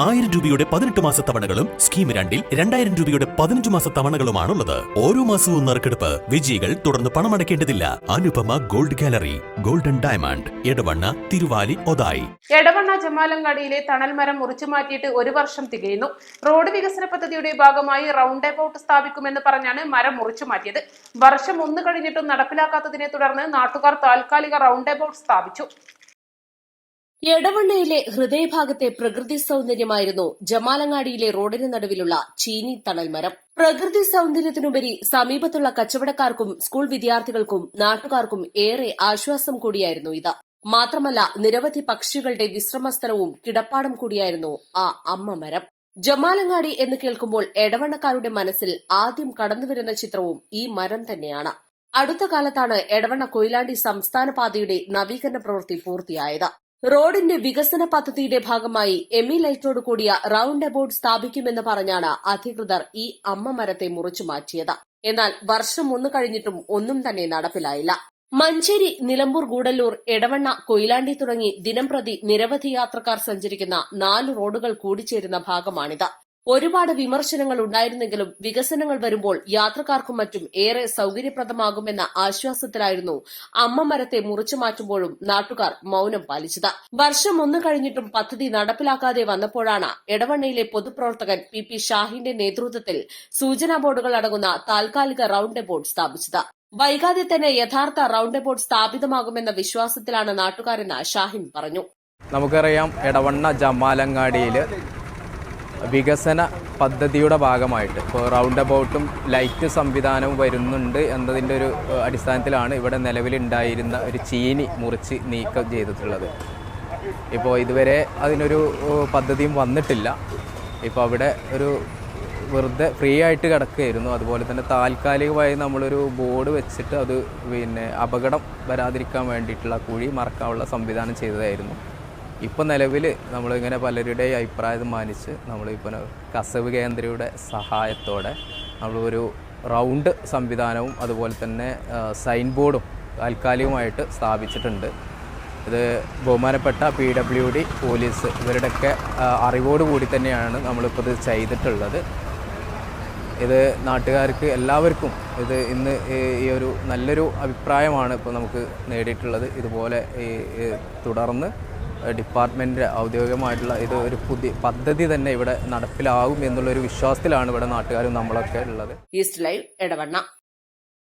ആയിരം രൂപയുടെ പതിനെട്ട് മാസ തവണകളും സ്കീം രണ്ടിൽ രണ്ടായിരം രൂപയുടെ പതിനഞ്ച് മാസ തവണകളുമാണുള്ളത്. ഓരോ മാസവും നറുക്കെടുപ്പ് വിജയികൾ തുടർന്ന് പണമടയ്ക്കേണ്ടതില്ല. Anupama gold gallery golden diamond Edavanna Thiruvali Othayi. Edavanna ജമാലങ്ങാടിയിലെ തണൽ മരം മുറിച്ചു മാറ്റിയിട്ട് ഒരു വർഷം തികയുന്നു. റോഡ് വികസന പദ്ധതിയുടെ ഭാഗമായി റൗണ്ട് എബൌട്ട് സ്ഥാപിക്കുമെന്ന് പറഞ്ഞാണ് മരം മുറിച്ചു മാറ്റിയത്. വർഷം ഒന്ന് കഴിഞ്ഞിട്ടും നടപ്പിലാക്കാത്തതിനെ തുടർന്ന് നാട്ടുകാർ താൽക്കാലിക റൗണ്ട് എബൌട്ട് സ്ഥാപിച്ചു. എടവണ്ണയിലെ ഹൃദയഭാഗത്തെ പ്രകൃതി സൗന്ദര്യമായിരുന്നു ജമാലങ്ങാടിയിലെ റോഡിന് നടുവിലുള്ള ചീനി തണൽ മരം. പ്രകൃതി സൗന്ദര്യത്തിനുപരി സമീപത്തുള്ള കച്ചവടക്കാർക്കും സ്കൂൾ വിദ്യാർത്ഥികൾക്കും നാട്ടുകാർക്കും ഏറെ ആശ്വാസം കൂടിയായിരുന്നു ഇത്. മാത്രമല്ല നിരവധി പക്ഷികളുടെ വിശ്രമസ്ഥലവും കിടപ്പാടം കൂടിയായിരുന്നു ആ അമ്മ മരം. ജമാലങ്ങാടി എന്ന് കേൾക്കുമ്പോൾ എടവണ്ണക്കാരുടെ മനസ്സിൽ ആദ്യം കടന്നുവരുന്ന ചിത്രവും ഈ മരം തന്നെയാണ്. അടുത്ത കാലത്താണ് എടവണ്ണ കൊയിലാണ്ടി സംസ്ഥാന പാതയുടെ നവീകരണ പ്രവൃത്തി പൂർത്തിയായത്. റോഡിന്റെ വികസന പദ്ധതിയുടെ ഭാഗമായി എമി ലൈറ്റോട് കൂടിയ റൌണ്ട് അബൌട്ട് സ്ഥാപിക്കുമെന്ന് പറഞ്ഞാണ് അധികൃതർ ഈ അമ്മ മരത്തെ മുറിച്ചു മാറ്റിയത്. എന്നാൽ വർഷം ഒന്ന് കഴിഞ്ഞിട്ടും ഒന്നും തന്നെ നടപ്പിലായില്ല. മഞ്ചേരി നിലമ്പൂർ ഗൂഡല്ലൂർ എടവണ്ണ കൊയിലാണ്ടി തുടങ്ങി ദിനംപ്രതി നിരവധി യാത്രക്കാർ സഞ്ചരിക്കുന്ന നാല് റോഡുകൾ കൂടിച്ചേരുന്ന ഭാഗമാണിത്. ഒരുപാട് വിമർശനങ്ങൾ ഉണ്ടായിരുന്നെങ്കിലും വികസനങ്ങൾ വരുമ്പോൾ യാത്രക്കാർക്കും മറ്റും ഏറെ സൌകര്യപ്രദമാകുമെന്ന ആശ്വാസത്തിലായിരുന്നു അമ്മ മരത്തെ മുറിച്ചു മാറ്റുമ്പോഴും നാട്ടുകാർ മൌനം പാലിച്ചത്. വർഷം ഒന്ന് കഴിഞ്ഞിട്ടും പദ്ധതി നടപ്പിലാക്കാതെ വന്നപ്പോഴാണ് എടവണ്ണയിലെ പൊതുപ്രവർത്തകൻ പി പി ഷാഹിന്റെ നേതൃത്വത്തിൽ സൂചനാ ബോർഡുകൾ അടങ്ങുന്ന താൽക്കാലിക റൌണ്ട് ബോർഡ് സ്ഥാപിച്ചത്. വൈകാതെ തന്നെ യഥാർത്ഥ റൌണ്ട് ബോർഡ് സ്ഥാപിതമാകുമെന്ന വിശ്വാസത്തിലാണ് നാട്ടുകാരെന്ന് ഷാഹിൻ പറഞ്ഞു. നമുക്കറിയാം എടവണ്ണ ജമാലങ്ങാടിയിൽ വികസന പദ്ധതിയുടെ ഭാഗമായിട്ട്. ഇപ്പോൾ റൗണ്ട് അബൌട്ടും ലൈറ്റ് സംവിധാനവും വരുന്നുണ്ട് എന്നതിന്റെ ഒരു അടിസ്ഥാനത്തിലാണ് ഇവിടെ നിലവിലുണ്ടായിരുന്ന ഒരു ചീനി മുറിച്ച് നീക്കം ചെയ്തിട്ടുള്ളത്. ഇപ്പോൾ ഇതുവരെ അതിനൊരു പദ്ധതിയും വന്നിട്ടില്ല. ഇപ്പോൾ അവിടെ ഒരു വെറുതെ ഫ്രീ ആയിട്ട് കിടക്കുകയായിരുന്നു. അതുപോലെ തന്നെ താൽക്കാലികമായി നമ്മളൊരു ബോർഡ് വെച്ചിട്ട് അത് പിന്നെ അപകടം വരാതിരിക്കാൻ വേണ്ടിയിട്ടുള്ള കുഴി മറക്കാനുള്ള സംവിധാനം ചെയ്തതായിരുന്നു. ഇപ്പോൾ നിലവിൽ നമ്മളിങ്ങനെ പലരുടെ അഭിപ്രായം മാനിച്ച് നമ്മളിപ്പോൾ കസവ് കേന്ദ്രയുടെ സഹായത്തോടെ നമ്മളൊരു റൗണ്ട് സംവിധാനവും അതുപോലെ തന്നെ സൈൻ ബോർഡും താൽക്കാലികമായിട്ട് സ്ഥാപിച്ചിട്ടുണ്ട്. ഇത് ബഹുമാനപ്പെട്ട പി ഡബ്ല്യു ഡി പോലീസ് ഇവരുടെയൊക്കെ അറിവോട് കൂടി തന്നെയാണ് നമ്മളിപ്പോൾ ഇത് ചെയ്തിട്ടുള്ളത്. ഇത് നാട്ടുകാർക്ക് എല്ലാവർക്കും ഇത് ഇന്ന് ഈ ഒരു നല്ലൊരു അഭിപ്രായമാണ് ഇപ്പോൾ നമുക്ക് നേടിയിട്ടുള്ളത്. ഇതുപോലെ ഈ തുടർന്ന് ഡിപ്പാർട്ട്മെന്റ് ഔദ്യോഗികമായിട്ടുള്ള ഇത് ഒരു പുതിയ പദ്ധതി തന്നെ ഇവിടെ നടപ്പിലാകും എന്നുള്ളൊരു വിശ്വാസത്തിലാണ് ഇവിടെ നാട്ടുകാരും നമ്മളൊക്കെ ഉള്ളത്. East live Edavanna.